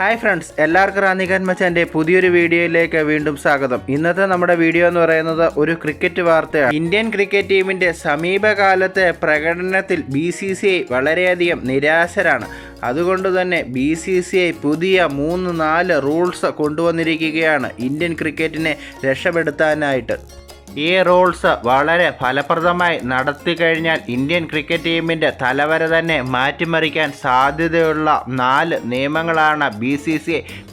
Hi friends എല്ലാവർക്കും റാന്നിഖാൻ മച്ചാന്റെ പുതിയൊരു വീഡിയോയിലേക്ക് വീണ്ടും സ്വാഗതം. ഇന്നത്തെ നമ്മുടെ വീഡിയോ എന്ന് പറയുന്നത് ഒരു ക്രിക്കറ്റ് വാർത്തയാണ്. ഇന്ത്യൻ ക്രിക്കറ്റ് ടീമിന്റെ സമീപകാലത്തെ പ്രകടനത്തിൽ ബി സി സി ഐ വളരെയധികം നിരാശരാണ്. അതുകൊണ്ട് തന്നെ ബി സി സി ഐ പുതിയ മൂന്ന് നാല് റൂൾസ് കൊണ്ടുവന്നിരിക്കുകയാണ് ഇന്ത്യൻ ക്രിക്കറ്റിനെ രക്ഷപ്പെടുത്താനായിട്ട്. ഈ റൂൾസ് വളരെ ഫലപ്രദമായി നടത്തി കഴിഞ്ഞാൽ ഇന്ത്യൻ ക്രിക്കറ്റ് ടീമിന്റെ തലവര തന്നെ മാറ്റിമറിക്കാൻ സാധ്യതയുള്ള നാല് നിയമങ്ങളാണ് ബി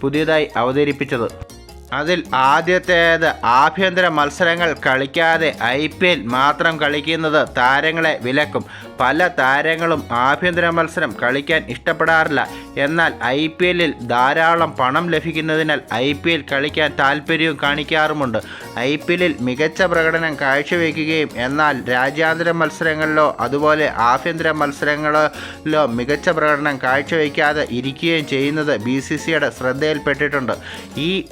പുതിയതായി അവതരിപ്പിച്ചത്. അതിൽ ആദ്യത്തേത് ആഭ്യന്തര മത്സരങ്ങൾ കളിക്കാതെ ഐ പി എൽ മാത്രം കളിക്കുന്നത് താരങ്ങളെ വിലക്കും. പല താരങ്ങളും ആഭ്യന്തര മത്സരം കളിക്കാൻ ഇഷ്ടപ്പെടാറില്ല. എന്നാൽ ഐ പി എല്ലിൽ ധാരാളം പണം ലഭിക്കുന്നതിനാൽ ഐ പി എൽ കളിക്കാൻ താല്പര്യവും കാണിക്കാറുമുണ്ട്. ഐ പി എല്ലിൽ മികച്ച പ്രകടനം കാഴ്ചവെക്കുകയും എന്നാൽ രാജ്യാന്തര മത്സരങ്ങളിലോ അതുപോലെ ആഭ്യന്തര മത്സരങ്ങളിലോ മികച്ച പ്രകടനം കാഴ്ചവെക്കാതെ ഇരിക്കുകയും ചെയ്യുന്നത് ബി സി സിയുടെ ശ്രദ്ധയിൽപ്പെട്ടിട്ടുണ്ട്. ഈ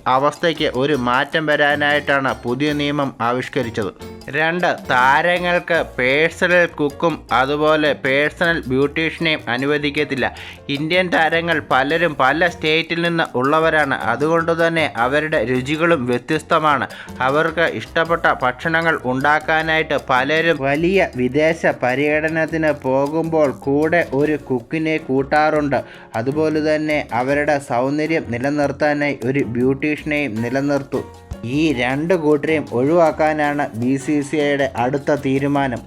അവസ്ഥയ്ക്ക് ഒരു മാറ്റം വരാനായിട്ടാണ് പുതിയ നിയമം ആവിഷ്കരിച്ചത്. രണ്ട് താരങ്ങൾക്ക് പേഴ്സണൽ കുക്കും അതുപോലെ പേഴ്സണൽ ബ്യൂട്ടീഷ്യനെയും അനുവദിക്കത്തില്ല. ഇന്ത്യൻ താരങ്ങൾ പലരും പല സ്റ്റേറ്റിൽ നിന്ന് ഉള്ളവരാണ്. അതുകൊണ്ട് തന്നെ അവരുടെ രുചികളും വ്യത്യസ്തമാണ്. അവർക്ക് ഇഷ്ടപ്പെട്ട ഭക്ഷണങ്ങൾ ഉണ്ടാക്കാനായിട്ട് പലരും വലിയ വിദേശ പര്യടനത്തിന് പോകുമ്പോൾ കൂടെ ഒരു കുക്കിനെ കൂട്ടാറുണ്ട്. അതുപോലെ തന്നെ അവരുടെ സൗന്ദര്യം നിലനിർത്താനായി ഒരു ബ്യൂട്ടീഷ്യനെയും നിലനിർത്തും. ഈ രണ്ട് കൂട്ടരെയും ഒഴിവാക്കാനാണ് ബി സി സി ഐയുടെ അടുത്ത തീരുമാനം.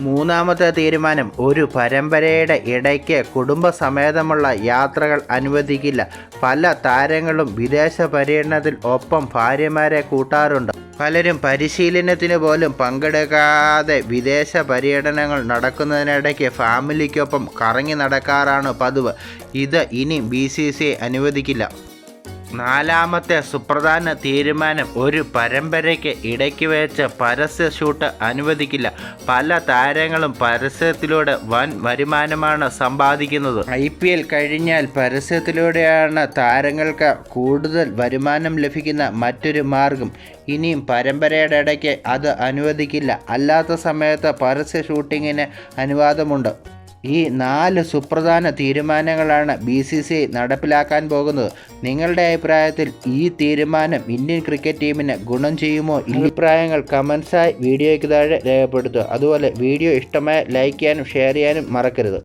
മൂന്നാമത്തെ തീരുമാനം ഒരു പരമ്പരയുടെ ഇടയ്ക്ക് കുടുംബസമേതമുള്ള യാത്രകൾ അനുവദിക്കില്ല. പല താരങ്ങളും വിദേശ പര്യടനത്തിൽ ഒപ്പം ഭാര്യമാരെ കൂട്ടാറുണ്ട്. പലരും പരിശീലനത്തിന് പോലും പങ്കെടുക്കാതെ വിദേശ പര്യടനങ്ങൾ നടക്കുന്നതിനിടയ്ക്ക് ഫാമിലിക്കൊപ്പം കറങ്ങി നടക്കാറാണ് പതിവ്. ഇത് ഇനി ബി സി സി അനുവദിക്കില്ല. നാലാമത്തെ സുപ്രധാന തീരുമാനം ഒരു പരമ്പരയ്ക്ക് ഇടയ്ക്ക് വെച്ച് പരസ്യ ഷൂട്ട് അനുവദിക്കില്ല. പല താരങ്ങളും പരസ്യത്തിലൂടെ വൻ വരുമാനമാണ് സമ്പാദിക്കുന്നത്. ഐ പി എൽ കഴിഞ്ഞാൽ പരസ്യത്തിലൂടെയാണ് താരങ്ങൾക്ക് കൂടുതൽ വരുമാനം ലഭിക്കുന്ന മറ്റൊരു മാർഗം. ഇനിയും പരമ്പരയുടെ ഇടയ്ക്ക് അത് അനുവദിക്കില്ല. അല്ലാത്ത സമയത്ത് പരസ്യ ഷൂട്ടിങ്ങിന് അനുവാദമുണ്ട്. ഈ നാല് സുപ്രധാന തീരുമാനങ്ങളാണ് ബി സി സി ഐ നടപ്പിലാക്കാൻ പോകുന്നത്. നിങ്ങളുടെ അഭിപ്രായത്തിൽ ഈ തീരുമാനം ഇന്ത്യൻ ക്രിക്കറ്റ് ടീമിന് ഗുണം ചെയ്യുമോ? ഈ അഭിപ്രായങ്ങൾ കമൻസായി വീഡിയോയ്ക്ക് താഴെ രേഖപ്പെടുത്തുക. അതുപോലെ വീഡിയോ ഇഷ്ടമായ ലൈക്ക് ചെയ്യാനും ഷെയർ ചെയ്യാനും മറക്കരുത്.